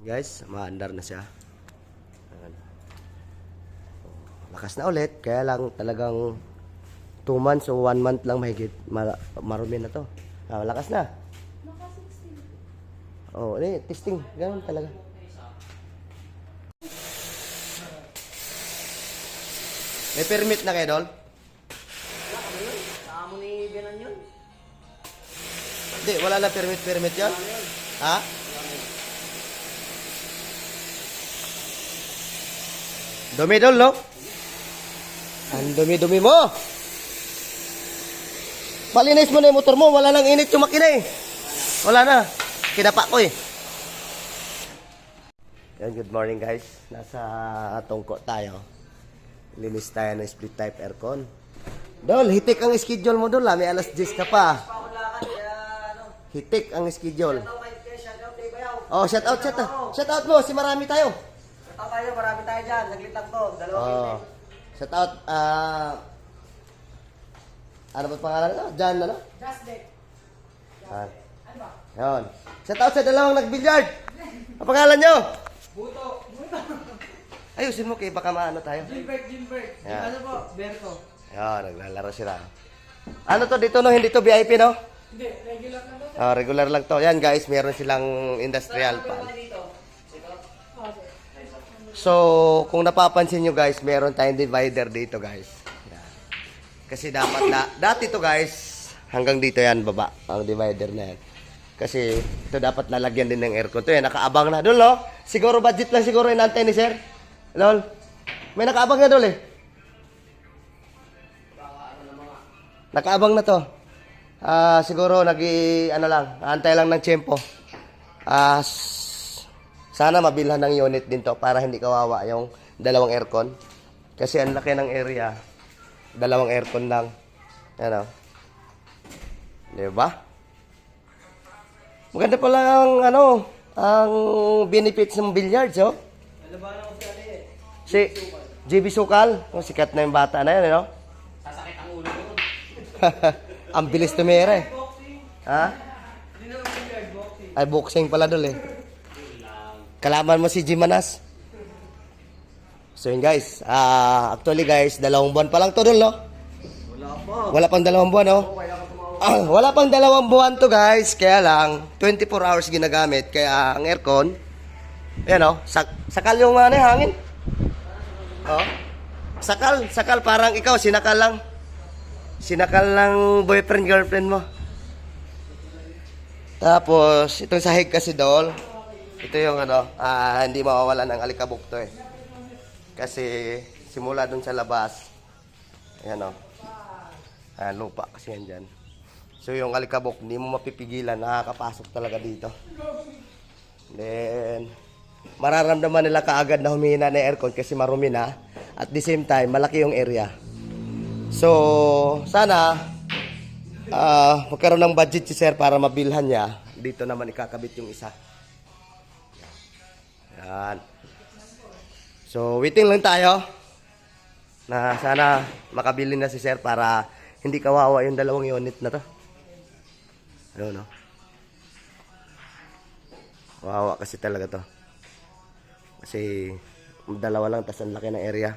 Guys, maandar na siya. Ayan. Lakas na ulit, kaya lang talagang 2 months o 1 month lang mahigit ma- marumi na to. Ah, lakas na. Oh, ini testing, ganun talaga. May permit na kayo, Dol? Sa amo ni Benan yun. Hindi, wala na permit permit 'yan. Ha? Dumi dol, no? Ang dumi-dumi mo. Palinis mo na yung motor mo. Wala nang init yung makina eh. Wala na. Kinapa ko eh. Yan, good morning guys. Nasa tungko tayo. Linis tayo ng split type aircon. Dol, hitik ang schedule mo dol. ah. May alas 10 ka pa. Hitik ang schedule. Oh, shout out, shout out. Shout out mo, si marami tayo. Tayo, marami tayo dyan. Naglitang to. Dalawang Oh. oh. Shout out, ah... ano ba pangalan no? Jan, ano? Just Deck. Ah. Yun. Shout out sa dalawang nag-billiard. Ang pangalan nyo? Buto. Buto. Ayusin mo kay baka maano tayo. Gilbert, Gilbert. Yan. Ano po? Berto. Yun, naglalaro sila. Ano to dito no? Hindi to VIP no? Hindi, regular na to. Ah, regular lang to. Yan guys, meron silang industrial pan. dito? So, kung napapansin nyo guys, meron tayong divider dito guys. Kasi dapat na, dati to guys, hanggang dito yan baba, ang divider na yan. Kasi ito dapat lalagyan din ng aircon. Ito yan, nakaabang na. Dol, no? Siguro budget lang siguro inantay ni sir. Lol, may nakaabang na dol eh. Nakaabang na to. Ah, siguro nagi ano lang, antay lang ng tiyempo. Ah, s- sana mabilhan ng unit din to para hindi kawawa yung dalawang aircon. Kasi ang laki ng area. Dalawang aircon lang. Ano? Di ba? Maganda pala ang ano, ang benefits ng billiards, oh. Nalabanan ko si Ali eh. Si JB Sukal, oh, sikat na yung bata na yan, ano? Sasakit ang ulo ko. ang bilis tumira eh. Ha? Hindi billiard, boxing. Ay, boxing pala dul eh. Kalaman mo si Jim Manas. So yun guys, ah actually guys, dalawang buwan pa lang to dul, no? Wala pa. Wala pang dalawang buwan, no? Tumawa. Ah, wala pang dalawang buwan to guys, kaya lang 24 hours ginagamit, kaya ang aircon, yan oh, sak sakal yung ano, hangin. Oh. Sakal, sakal parang ikaw sinakal lang. Sinakal lang boyfriend girlfriend mo. Tapos itong sahig kasi dol, ito yung ano, ah, hindi mawawala ng alikabok to eh. Kasi simula dun sa labas, ayan oh. Ah, lupa kasi yan dyan. So yung alikabok, hindi mo mapipigilan, nakakapasok talaga dito. Then, mararamdaman nila kaagad na humihina na aircon kasi marumi na. At the same time, malaki yung area. So, sana, ah magkaroon ng budget si sir para mabilhan niya. Dito naman ikakabit yung isa. Yan. So, waiting lang tayo na sana makabili na si sir para hindi kawawa yung dalawang unit na to. Ayun, no? Kawawa kasi talaga to. Kasi dalawa lang, tas ang laki ng area.